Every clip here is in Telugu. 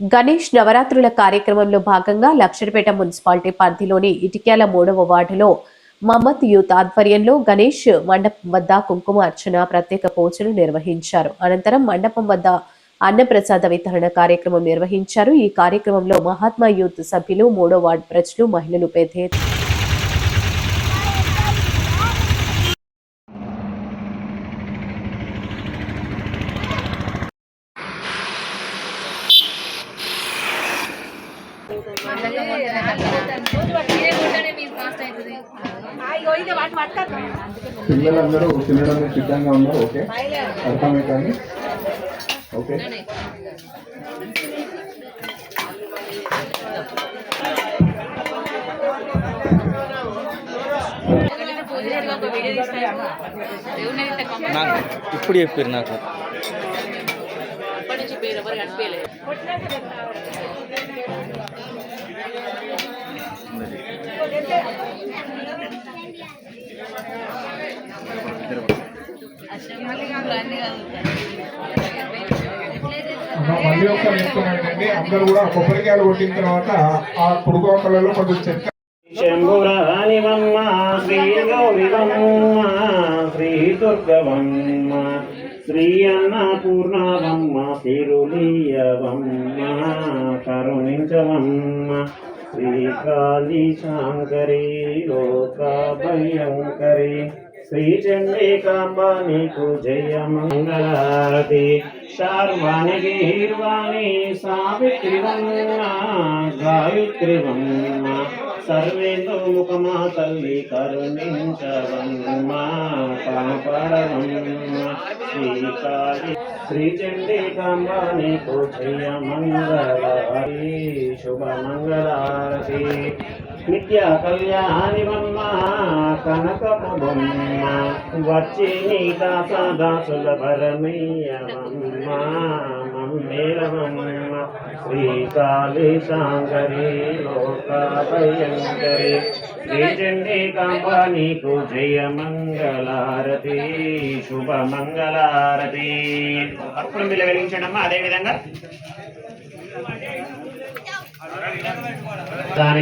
గణేష్ నవరాత్రుల కార్యక్రమంలో భాగంగా లక్షరపేట మున్సిపాలిటీ పరిధిలోని ఇటిక్యాల మూడవ వార్డులో మమ్మత్ యూత్ ఆధ్వర్యంలో గణేష్ మండపం వద్ద కుంకుమ అర్చన ప్రత్యేక పూజలు నిర్వహించారు. అనంతరం మండపం వద్ద అన్నప్రసాద వితరణ కార్యక్రమం నిర్వహించారు. ఈ కార్యక్రమంలో మహాత్మా యూత్ సభ్యులు మూడో వార్డు ప్రజలు మహిళలు పెద్ద పిల్లలందరూ తినడానికి సిద్ధంగా ఉన్నారు ఓకే? అర్థమే కానీ? ఓకే. ఇప్పుడు చెప్పారు నాకు. అన్న, మళ్ళీ ఒకసారి చెప్తున్నానండి అందరూ కూడా కొబ్బరికాయలు కొట్టిన తర్వాత ఆ పుడుకోకలలో కొంచెం చెత్త శంభురాణివమ్మ శ్రీ గౌరివమ్మ శ్రీ దుర్గవమ్మ. శ్రీ అన్నపూర్ణవమ్మ తిరులీయవమ్మ కరుణించవమ్మ శ్రీ కాళీ శాంకరి లోక భయంకరి శ్రీ చండికాంబ నీకు జయ మంగళారతి. శార్వాణి గీర్వాణి సావిత్రి గాయత్రి సర్వేందు ముఖమా తల్లి కరుణించవమ్మా కాపాడవమ్మ శ్రీకాళి శ్రీ చండికాంబ నీకు జయ మంగళారతి. శుభ మంగళారతి. నిత్య కళ్యాణివమ్మ కనకపు బొమ్మ వచ్చి నీ దాస దాసుల భరమయ్యవమ్మ మమ్మేలవమ్మ శ్రీకాళి శాంకరి లోక భయంకరి శ్రీ నీకు జయ మంగళారతి శుభ మంగళారతి అప్పుడు బిల్ల వెలిగించడమ్మా అదేవిధంగా. దాని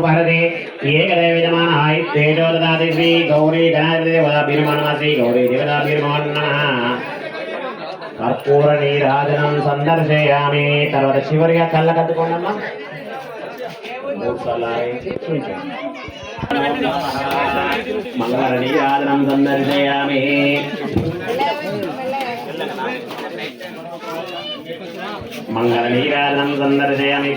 భారతే ఏకదేవ విధమానాయ తేజో దదాతి శ్రీ గౌరీ గణాధిపతిర్మణ శ్రీ గౌరీ దేవతాభిర్మణ కర్పూర నీరాజనం సందర్శయామి. తర్వాత చివరిగా కళ్ళ కట్టుకోండమ్మా మంగళ నీరాజనం సందర్శయామి. మంగళ నీరాజనం సందర్శయామి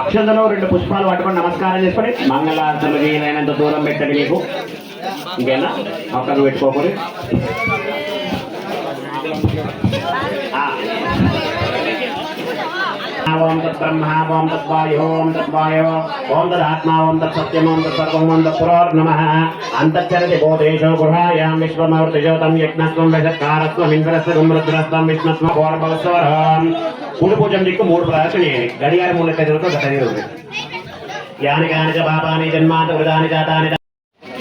అక్షంతలో రెండు పుష్పాలు పట్టుకొని నమస్కారం చేసుకొని మంగళార్తులు వీలైనంత దూరం పెట్టండి మీకు. ఇంకేనా? ఒక్కరు పెట్టుకోకూడదు ఆ. ఓం తత్ బ్రహ్మ ఓం తత్ వాయు ఓం తత్ వాయు ఓం తద్ ఓం తత్ సత్యం ఓం తత్ సర్వం ఓం తత్ పురోర్నమ అంతఃచరతి భూతేషు గృహాయాం విశ్వమృతిజోతం యజ్ఞస్వం విషత్కారస్వం ఇంద్రస్వం రుద్రస్వం విష్ణుస్వం గోడభవస్వరం కుడి పూజం దిక్కు మూడు ప్రదర్శన చేయండి గడియార మూల తెరలతో గత యాని కానిక పాపాని జన్మాత వృదాని జాతాని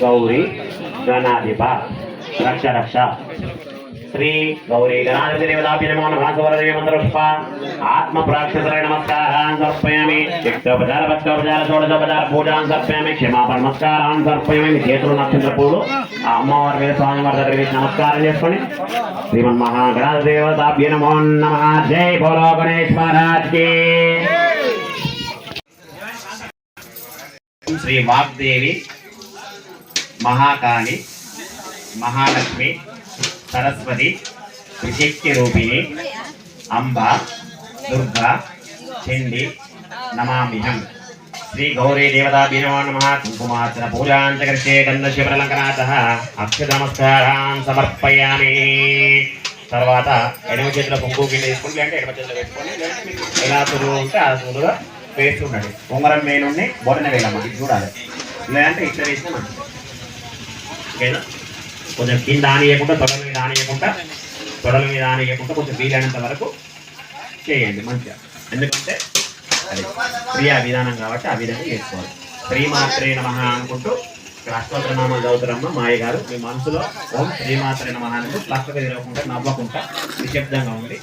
గౌరీ గణాధిప రక్ష రక్ష శ్రీ గౌరీ గణాధిపతి నమో నమః మంత్రపుష్ప. ఆత్మ ప్రాక్షసర నమస్కారాన్ సమర్పయామి. యుక్తోపచార భక్తోపచార షోడశోపచార పూజాన్ సమర్పయామి. క్షమాపణ నమస్కారాన్ సమర్పయామి. చేతులు నక్షత్ర పూలు ఆ అమ్మవారి మీద స్వామివారి దగ్గర నమస్కారం చేసుకొని శ్రీమన్ మహాగణాధిపతి నమో నమ. జై బోలో గణేష్ మహారాజ్ శ్రీ వాగ్దేవి మహాకాళి మహాలక్ష్మి సరస్వతి త్రిశక్తి రూపిణి అంబ దుర్గా చండి నమామిహం శ్రీ గౌరీ దేవతాభ్యో నమ. కుంకుమార్చన పూజాంచకృష్యే గంధశివరలంకనాథ అక్షనమస్కారాన్ సమర్పయామి. తర్వాత ఎడమ చేతిలో కుంకుమ గిన్నె తీసుకుని అంటే ఎడమ చేతిలో పెట్టుకొని ఎలా సులువు ఉంటే ఆ సులువుగా వేస్తుండండి. ఉంగరం వేలుండి బొటన వేలమ్మ ఇది చూడాలి. లేదంటే ఇట్లా వేస్తే మంచిది. ఓకేనా? కొంచెం కింద ఆనియకుండా తొడల మీద ఆనియకుండా తొడల మీద ఆనియకుండా కొంచెం వీలైనంత వరకు చేయండి మంచిగా. ఎందుకంటే అది క్రియా విధానం కాబట్టి ఆ విధంగా చేసుకోవాలి. శ్రీమాత్రే నమ అనుకుంటూ ఇక్కడ నామాలు చదువుతారమ్మ మాయ గారు మీ మనసులో ఓం శ్రీమాత్ర నమః అనేది పక్కకు తిరగకుండా నవ్వకుండా నిశ్శబ్దంగా ఉండి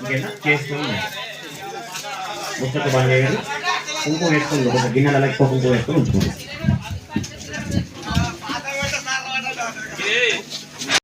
ఇంకేనా చేసుకుని ముచ్చట బాగా కుంకుమ వేసుకుని ఒక గిన్నెలలో ఎక్కువ కుంకుమ వేసుకుని ఉంచుకుంటాం